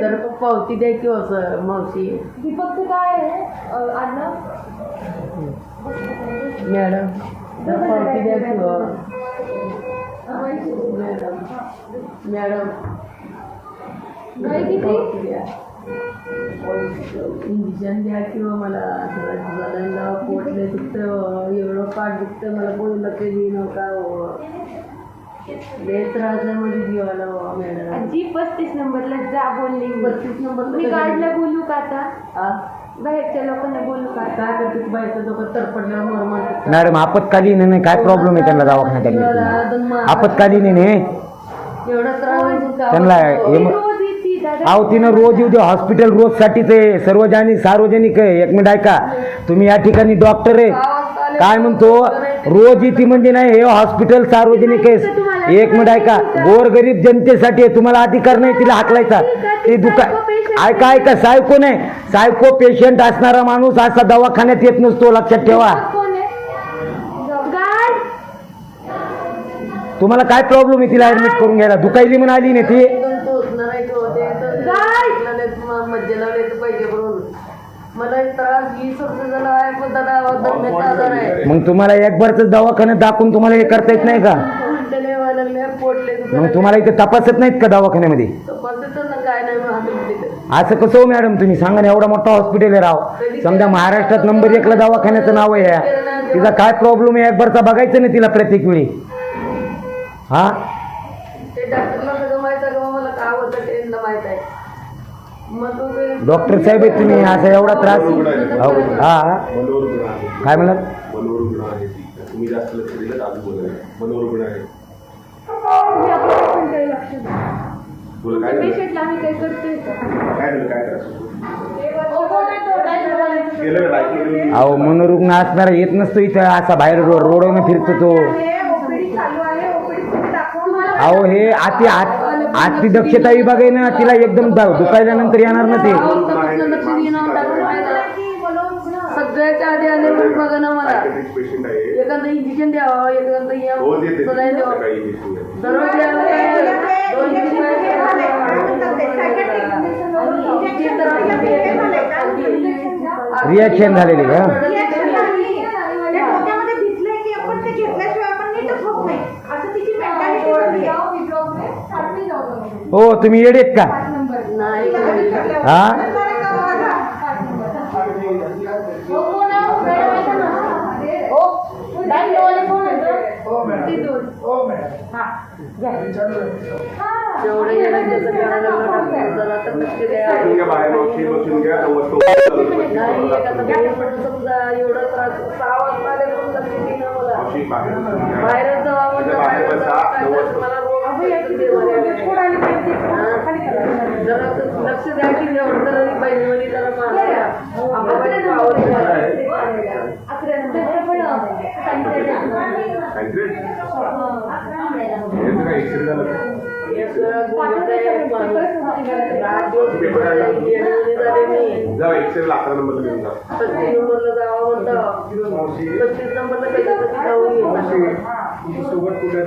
जर पावती द्या किंवा असं मावशी. दीपकचं काय आहे? अं, आडनाव? मॅडम जर पावती द्या किंवा. मॅडम. मॅडम वय किती द्या. इंजेक्शन द्या किंवा मला झाडांना पोटले दुखतं एवढं पाठ दुखतं मला लक्ष देऊ नका हो. लय त्रास आहे मध्ये जीवाला हो, मॅडम. आजी पस्तीस नंबरला जा बोलली. बत्तीस नंबर मी गाडीला बोलू का आता? बाहेरच्या लोकांना बोलू का? काय करते तू मर म्हणते मॅडम आपत्कालीन आहे ना काय प्रॉब्लेम आहे त्यांना दवाखान्यात ऍडमिट आपत्कालीन आहे ना. एवढा त्रास होतो का? त्यांना ती एम- रोज येते दादा. अहो तिनं रोज येऊ दे हॉस्पिटल रोज साठीच आहे. सार्वजनिक सार्वजनिक आहे. एक मिनिट ऐका. तुम्ही या ठिकाणी डॉक्टर आहे. काय म्हणतो? रोज येते म्हणजे नाही हे हॉस्पिटल सार्वजनिक आहे. एक मिनिट ऐका. गोरगरीब जनतेसाठी आहे. तुम्हाला अधिकार नाही तिला हाकलायचा. ते दुका ऐका ऐका. सायको नाही. सायको पेशंट असणारा माणूस असा दवाखान्यात येत नसतो. लक्षात ठेवा. तुम्हाला काय प्रॉब्लेम आहे तिला ऍडमिट करून घ्यायला? दुखायली म्हणून आली नाही ती एकदम टोचणार आहे तो. ते तर ऐकलं नाही, म- मज्जेला नाही तर पैसे भरून मला एक त्रास आहे पण आजार आहे. मग तुम्हाला एक बारच दवाखान्यात दाखवून तुम्हाला हे करता येत नाही का? उलटले व्हायला लागले पोटले मग तुम्हाला इथे तपासत नाहीत का दवाखान्यामध्ये? तपासत ना काय नाही मग आम्ही तिथे असं कसं हो मॅडम तुम्ही? सांगा ना एवढा मोठा हॉस्पिटल आहे राव. समजा महाराष्ट्रात नंबर एकला दवाखान्याचं नाव आहे ह्या. तिचा काय प्रॉब्लेम आहे? एक बारचा बघायचं नाही तिला प्रत्येक वेळी. हा? ते डॉक्टरला सगळं माहीत आहे का? मला काय होतं ट्रेनला माहीत आहे. मग तो ते डॉक्टर साहेब आहे तुम्ही असा एवढा त्रास? हा. आहे काय मनोरुग्ण आहे तुम्ही जास्त लक्ष दिलं मनोरुग्ण आहे झालं? झालं त्रास? केलं का डायरेक्ट अहो मनोरुग्ण असणारा येत नसतो इथं असा बाहेर रो रोडवरून फिरतो तो. अहो हे अति आत- अति दक्षता विभाग आहे ना तिला एकदम द- दुखायल्यानंतर येणार ना ते. सगळ्याच्या आधी आले बघा ना मला पेशंट आहे एखादं इंजेक्शन द्यावं एखादं रोज येते सलाईन द्यावं सकाळी येते. दररोज द्यावं काय दोन तीन रिॲक्शन झालेली का नाही एखादं बाहेर पडलं समजा एवढा त्रास सहा वाजता बाहेर जावा म्हणजे मला जरा लक्ष द्या की तर बहिणीमध्ये जरा अकरा नंबरला घेऊन जा पस्तीस नंबरला जावं म्हणतं पस्तीस नंबरला जाऊन सोबत कुठे?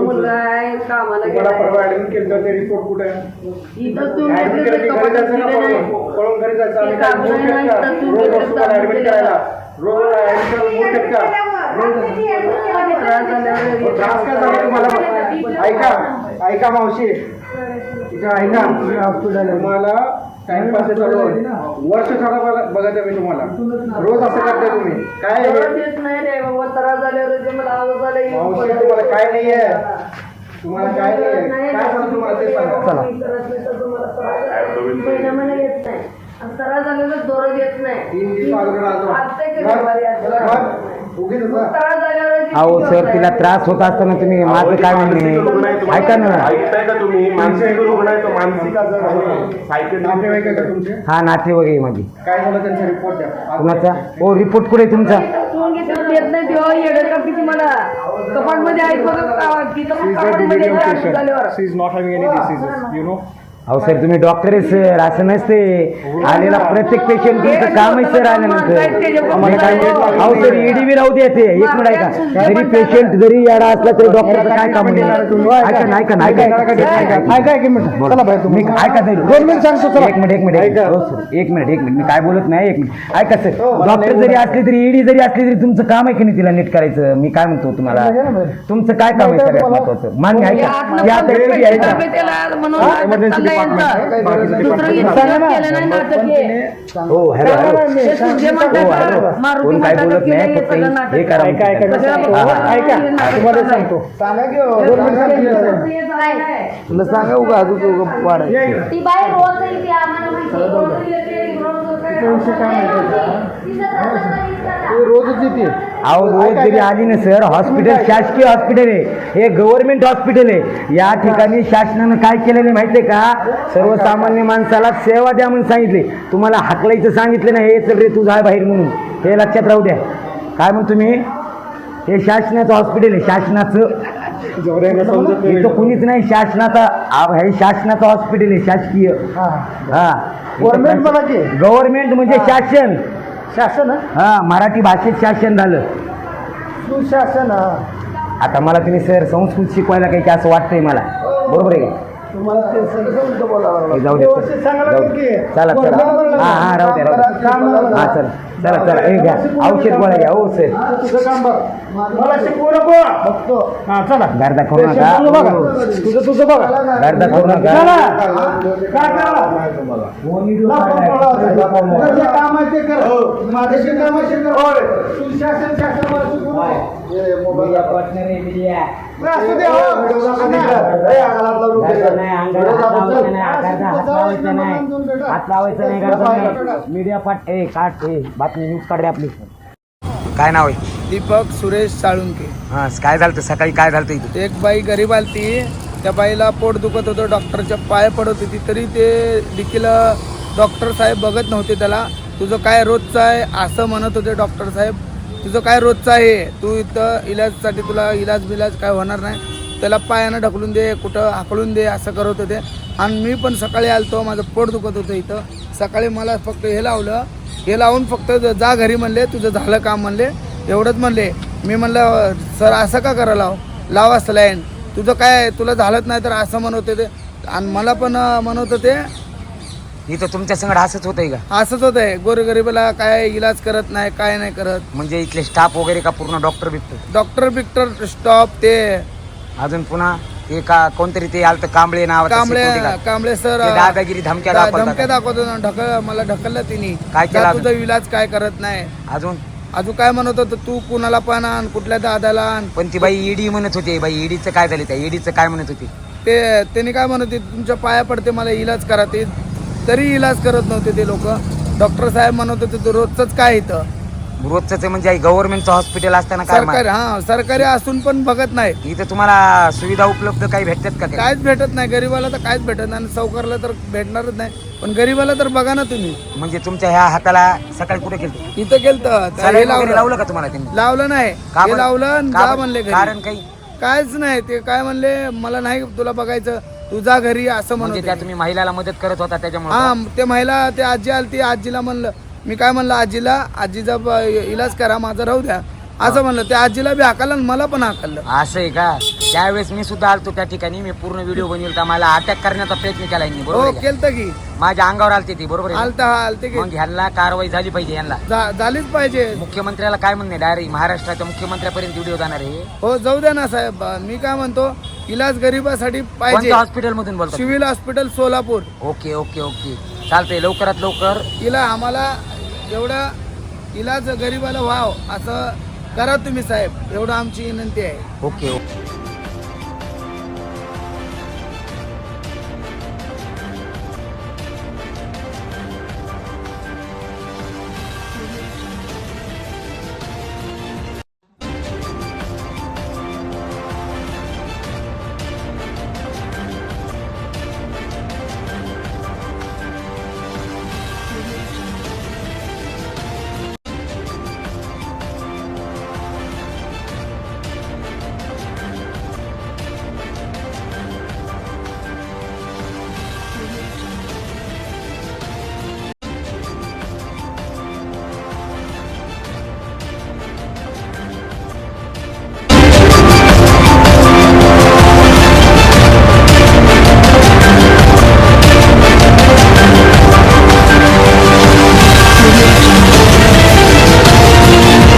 मुलगा आहे कामाला परवा ऍडमिट केलं ते रिपोर्ट कुठे? आहे इथं तुम्ही ऍडमिट केलं की घरी कपाटात जायचं दिले नाही. ना पळून घरी जायचं. आम्ही ते काय कागद मूर्ख आहेत नाही, का? तर रोज तुम्ही असतो मला ऍडमिट दिलेलं. करायला. रोज ऍडमिट करायला मूर्ख आहेत का? रोज त्रास झाल्यावर मग त्रास काय झाला तुम्हाला? ऐका ऐका मावशी. इथं ऐका तुम्हाला टाइमपास चालू आहे. वर्ष झाला बघा बघा मी तुम्हाला. रोज असं करताय तुम्ही. काय आहे हे? त्रास येत नाही रे बाबा त्रास झाल्यावर जे मला आवाज आला येऊन मावशी पडलं. तुम्हाला काय तुम्हाला काय काय तुम्हाला ते सांगा? चला. नाही तर तुम्हाला येत नाही. आणि त्रास झाल्यावर दररोज येत नाही. तीन दिवस अगोदर आलो. झाल्यावर अहो सर तिला त्रास होत असताना तुम्ही माझं काय म्हणणे ऐका ना. ऐकताय का तुम्ही? मानसिक रुग्ण आहे तो मानसिक. आजार आहे सायकेट्रिक नातेवाईक आहे का तुमचे? हा नाते वगैरे माझी. काय झालं त्यांचा रिपोर्ट द्या. कुणाचा? हो रिपोर्ट कुठे आहे तुमचा? सोडून घेतलं येत नाही तेव्हा का किती मला? का- having अहो सर तुम्ही डॉक्टर आहे सर. असं नसते. आलेला प्रत्येक पेशंट तुमचं काम आहे सर आल्यानंतर. अहो सर ईडी बी राहू द्या ते. एक मिनिट ऐका. जरी पेशंट जरी याडा असला तरी डॉक्टरचं काय काम ऐका ना ऐका ना ऐका ऐका ऐका एक मिनिट. चला बाहेर मी तुम्ही ऐका सर. दोन मिनिट सांगतो चला. एक मिनिट एक मिनिट. ऐका. हो सर. एक मिनिट एक मिनिट. मी काय बोलत नाही एक मिनिट. ऐका सर. हो, डॉक्टर नाही जरी असले तरी ईडी जरी असली तरी तुमचं काम आहे की नाही तिला नीट करायचं? मी काय म्हणतो तुम्हाला? नाही. तुमचं काय काम आहे नाही सगळ्यात महत्वाचं? मान्य आहे का? या सांगा ना. हो हॅलो हॅलो हो हॅलो कोण काय बोलत नाही फक्त हे- हे करा ऐका ऐका मी सांगतो. हा, हा. ऐका. तुम्हाला सांगतो. दोन मिनिट सांगतो. तुला सांगा उगा अजून वाढायचं ती बाई रोज येते आम्हाला माहिती आहे. रोज येते, रोज येते. तिचं तसं नाही करत. ते रोजच येते. अहो रोज जरी आली ना सर. हॉस्पिटल शासकीय हॉस्पिटल आहे. हे गव्हर्नमेंट हॉस्पिटल आहे. या ठिकाणी शासनानं काय केलेलं माहितीये का? सर्वसामान्य माणसाला सेवा द्या म्हणून सांगितले. तुम्हाला हाकलायचं सांगितलं ना हे चल रे तू जाय बाहेर म्हणून. हे लक्षात राहू द्या. काय म्हणतो तुम्ही हे शासनाचं हॉस्पिटल आहे शासनाचं. नाही. इथं कुणीच नाही शासनाचा हे शासनाचं हॉस्पिटल आहे शासकीय. हा. गव्हर्नमेंट म्हणजे शासन. शासन हा? मराठी भाषेत शासन झालं सुशासन हा. आता मला तुम्ही सर संस्कृत शिकवायला काही की असं वाटतंय मला बरोबर आहे का तुम्हाला ते बोलावं लागलं. हे जाऊ दे व्यवस्थित सांगायला जाऊ लागलं दे. की. चला चला. हा हा राहू दे राहू दे काम. हा चला चला चला हे घ्या औषध गोळ्या घ्या हो सर तुझं काम बघ मला शिकवू नको बघतो हा चला गर्दा करू नका. तुझं बघा तुझं तुझं बघा गर्दा करू नका चला काय करा कर माझ्याशी कर शासन शासन हो. ए. मीडिया पाठ काट ए बातमी न्यूज आपली. काय नाव आहे? दीपक सुरेश साळुंके. हा काय झालं सकाळी काय झालं इथं? एक बाई गरीब आलती. त्या बाईला पोट दुखत होतं. डॉक्टरच्या पाय पडत होती. तरी ते देखील डॉक्टर साहेब बघत नव्हते त्याला. तुझं काय रोजचं आहे? असं म्हणत होते डॉक्टर साहेब. तुझं काय रोजचं आहे? तू इथं इलाजसाठी तुला इलाज बिलाज काय होणार नाही. त्याला पायानं ढकलून दे कुठं हाकलून दे असं करत होते. आणि मी पण सकाळी आलतो माझं पोट दुखत होतं इथं. सकाळी मला फक्त हे लावलं. हे लावून फक्त जा घरी म्हणले तुझं झालं काम म्हणले. एवढंच म्हणले. मी म्हणलं सर असं का करा लाव? असं लाईन. तुझं काय तुला झालंच नाही तर असं म्हणत होते ते. आणि मला पण म्हणत होते इथं तुमच्या संगड असंच होतंय का? असंच होत आहे गोरगरिबाला काय इलाज करत नाही काय नाही करत. म्हणजे इथले स्टाफ वगैरे का पूर्ण doctor Victor? Doctor Victor stop ते. अजून पुन्हा ते का कोणतरी ते आलं कांबळे नावाचं कांबळे. कांबळे सर दादागिरी धमक्या दाखवतात. धमक्या दाखवतो ना, ढकल मला ढकललं तिने. काय केलं जा अजून? तुझा इलाज काय करत नाही. अजून? अजून काय म्हणत होतं? तू कुणाला पण आण कुठल्या दादाला आण. पण ती बाई ईडी म्हणत होती. बाई ईडीचं काय झालं त्या? ईडीचं काय म्हणत होती? ते त्यांनी काय म्हणत होते? तुमच्या पाया पडते मला इलाज करा ते. तरी इलाज करत नव्हते ते लोक. डॉक्टर साहेब म्हणत होते "तू रोजच काय इथं? रोजचं म्हणजे गव्हर्नमेंटचं हॉस्पिटल असताना काय सरकारी हा सरकारी असून पण बघत नाही. इथं तुम्हाला सुविधा उपलब्ध काही भेटतात का? काहीच भेटत नाही. गरीबाला तर काहीच भेटत नाही आणि सावकारला तर भेटणारच नाही. पण गरीबाला तर बघा ना तुम्ही. म्हणजे तुमच्या ह्या हाताला सकाळी कुठे केलं इथं सलाईन वगैरे लावलं का तुम्हाला त्यांनी? लावलं नाही. का हे बरं? लावलं आणि का जा बरं? म्हणले घरी. कारण काही काहीच नाही. ते काय म्हणले मला नाही तुला बघायचं. तुझा घरी असं म्हणजे त्या. तुम्ही महिलाला मदत करत होता त्याच्यामुळे हा ते महिला ते आजी आली ती आजीला म्हणलं मी काय म्हणलं आजीला आजीचा ब- इलाज करा माझं राहू द्या. असं म्हणलं त्या आजीला बी हाकललं आणि मला पण हाकललं. असं आहे का? त्यावेळेस मी सुद्धा आलतो त्या ठिकाणी मी पूर्ण व्हिडिओ बनवला होता मला अटॅक करण्याचा प्रयत्न केला यांनी बरोबर हो आहे का? केलत की. माझ्या अंगावर आलते ती बरोबर आहे? आलता आलते की. मग ह्यांना कारवाई झाली पाहिजे यांना. झा- झालीच पाहिजे. मुख्यमंत्र्याला काय म्हणणे? डायरेक्ट महाराष्ट्राच्या मुख्यमंत्र्यापर्यंत व्हिडिओ जाणार आहे हो? जाऊ द्या ना साहेब. मी काय म्हणतो इलाज गरीबासाठी पाहिजे. कोणत्या हॉस्पिटल मधून बोलतो civil hospital Solapur. Okay okay okay. चालतंय लवकरात लवकर. इला आम्हाला एवढा इलाज गरीबाला व्हाव असं करा तुम्ही साहेब. एवढं आमची विनंती आहे. Okay okay.